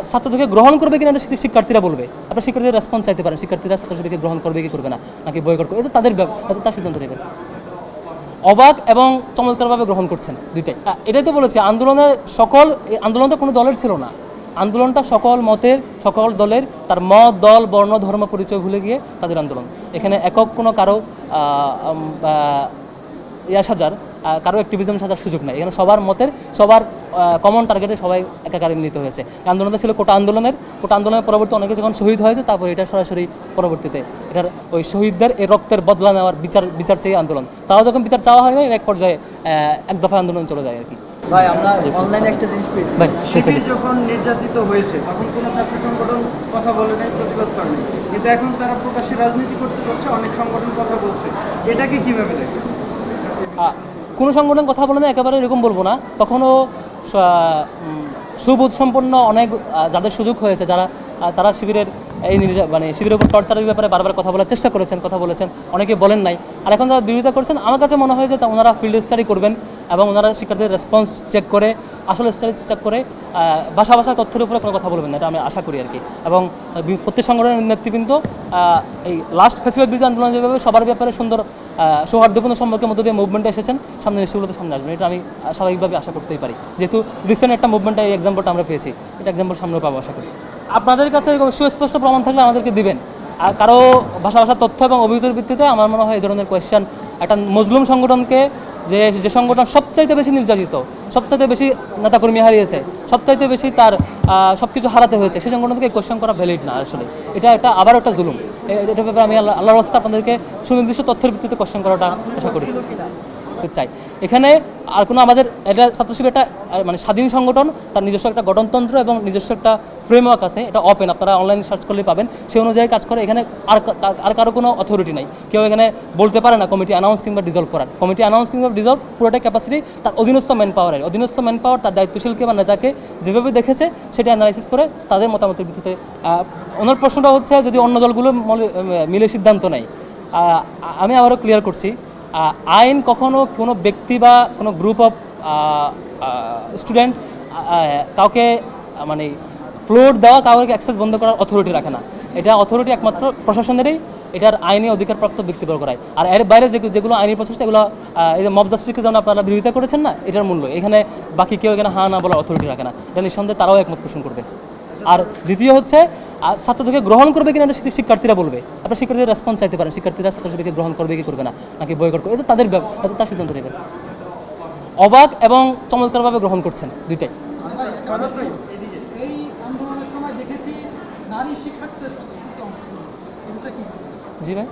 ছাত্রদেরকে গ্রহণ করবে কিনা এটা শিক্ষা- শিক্ষার্থীরা বলবে। আপনার শিক্ষার্থীরা রেসপন্স চাইতে পারেন। শিক্ষার্থীরা ছাত্রছাত্রীকে গ্রহণ করবে কি করবে না, নাকি বয়কট করবে? এটা তাদের তার সিদ্ধান্ত নেবেন। অবাক এবং চমৎকারভাবে গ্রহণ করছেন দুইটাই। এটাই তো বলেছি আন্দোলনে সকল আন্দোলনটা কোনো দলের ছিল না। আন্দোলনটা সকল মতের, সকল দলের, তার মত, দল, বর্ণ, ধর্ম, পরিচয় ভুলে গিয়ে তাদের আন্দোলন। এখানে একক কোনো কারও ইয়া সাজার কারও অ্যাক্টিভিজম সাজার সুযোগ নাই। এখানে সবার মতের সবার কমন টার্গেটে সবাই একাকারে মিলিত হয়েছে। আন্দোলনটা ছিল কোটা আন্দোলনের কোটা আন্দোলনের পরবর্তী অনেকে যখন শহীদ হয়েছে তারপর এটা সরাসরি পরবর্তীতে এটার ওই শহীদদের এই রক্তের বদলা নেওয়ার বিচার বিচার চেয়ে আন্দোলন। তাও যখন বিচার চাওয়া হয় না এক পর্যায়ে এক দফা আন্দোলন চলে যায় আর কি। ভাই আমরা অনলাইনে একটা জিনিস পেয়েছি। শিবির যখন নির্যাতিত হয়েছে তখন কোনো ছাত্র সংগঠন কথা বলে নাই প্রতিবাদ করে কিন্তু এখন তারা প্রকাশ্যে রাজনীতি করতে যাচ্ছে অনেক সংগঠন কথা বলছে। এটাকে কীভাবে দেখে কোনো সংগঠন কথা বলে না, একেবারে এরকম বলব না। তখনও সুবোধ সম্পন্ন অনেক যাদের সুযোগ হয়েছে, যারা তারা শিবিরের এই মানে শিবিরের উপর টর্চারের ব্যাপারে বারবার কথা বলার চেষ্টা করেছেন, কথা বলেছেন, অনেকে বলেন নাই। আর এখন যারা বিরোধিতা করছেন, আমার কাছে মনে হয় যে ওনারা ফিল্ড স্টাডি করবেন। এবং ওনারা শিক্ষার্থীদের রেসপন্স চেক করে, আসলে স্টাডি চেক করে ভাষা ভাষা তথ্যের উপরে কোনো কথা বলবেন না, এটা আমি আশা করি আর কি এবং প্রত্যেক সংগঠনের নেতৃবৃন্দ এই লাস্ট ফেসিবাদ বিরোধী আন্দোলন যেভাবে সবার ব্যাপারে সুন্দর সৌহার্দ্যপূর্ণ সম্পর্কের মধ্যে দিয়ে মুভমেন্টে এসেছেন, সামনে নিশ্চয়গুলোতে সামনে আসবেন এটা আমি স্বাভাবিকভাবে আশা করতেই পারি। যেহেতু রিসেন্ট একটা মুভমেন্টে এই এক্সাম্পলটা আমরা পেয়েছি, এটা এক্সাম্পল সামনে পাবো আশা করি। আপনাদের কাছে এরকম সুস্পষ্ট প্রমাণ থাকলে আমাদেরকে দিবেন। আর কারও ভাষা ভাষা তথ্য এবং অভিযোগের ভিত্তিতে আমার মনে হয় এই ধরনের কোয়েশ্চেন একটা মজলুম সংগঠনকে যে যে সংগঠন সবচাইতে বেশি নির্যাতিত, সবচাইতে বেশি নেতাকর্মী হারিয়েছে, সবচাইতে বেশি তার সব কিছু হারাতে হয়েছে, সেই সংগঠনকে কোয়েশ্চেন করা ভ্যালিড না আসলে। এটা একটা আবার একটা জুলুম। এটা এটার ব্যাপারে আমি আল্লাহ আল্লাহ রাস্তা আপনাদেরকে সুনির্দিষ্ট তথ্যের ভিত্তিতে কোয়েশ্চেন করাটা আশা করি। চাই। এখানে আর কোনো আমাদের এটা ছাত্রশিবির একটা মানে স্বাধীন সংগঠন, তার নিজস্ব একটা গঠনতন্ত্র এবং নিজস্ব একটা ফ্রেমওয়ার্ক আছে, এটা ওপেন আপনারা অনলাইনে সার্চ করলেই পাবেন। সেই অনুযায়ী কাজ করে, এখানে আর আর কারও কোনো অথরিটি নাই। কেউ এখানে বলতে পারে না কমিটি অ্যানাউন্স কিংবা ডিজলভ করার। কমিটি অ্যানাউন্স কিংবা ডিজলভ পুরোটা ক্যাপাসিটি তার অধীনস্থ ম্যান পাওয়ারের অধীনস্থ ম্যান পাওয়ার তার দায়িত্বশীলকে বা নেতাকে যেভাবে দেখেছে, সেটা অ্যানালাইসিস করে তাদের মতামতের ভিত্তিতে ওনার প্রশ্নটা হচ্ছে, যদি অন্য দলগুলো মিলে সিদ্ধান্ত নেয় আমি আবারও ক্লিয়ার করছি আইন কখনো কোনো ব্যক্তি বা কোনো গ্রুপ অফ স্টুডেন্ট কাউকে মানে ফ্লোর দেওয়া, কাউকে অ্যাক্সেস বন্ধ করার অথরিটি রাখে না। এটা অথরিটি একমাত্র প্রশাসনেরই, এটার আইনি অধিকারপ্রাপ্ত ব্যক্তি করায় আর এর বাইরে যেগুলো আইনি প্রচেষ্টা এগুলো এই যে মব জাস্টিসকে যেমন আপনারা বিরোধিতা করেছেন না, এটার মূল্য। এখানে বাকি কেউ এখানে হা না বলার অথরিটি রাখে না। এটা নিঃসন্দেহে তারাও একমত পোষণ করবে। আর দ্বিতীয় হচ্ছে ছাত্রদেরকে গ্রহণ করবে কিনা শিক্ষার্থীরা বলবে। আপনার শিক্ষার্থীরা রেসপন্স চাইতে পারেন। শিক্ষার্থীরা ছাত্রছাত্রীকে গ্রহণ করবে কি করবে না নাকি বয়কট করবে? এটা তাদের এটা তার সিদ্ধান্ত নেবেন অবাক এবং চমৎকারভাবে গ্রহণ করছেন দুইটাই। শিক্ষার্থীদের? জি ভাই।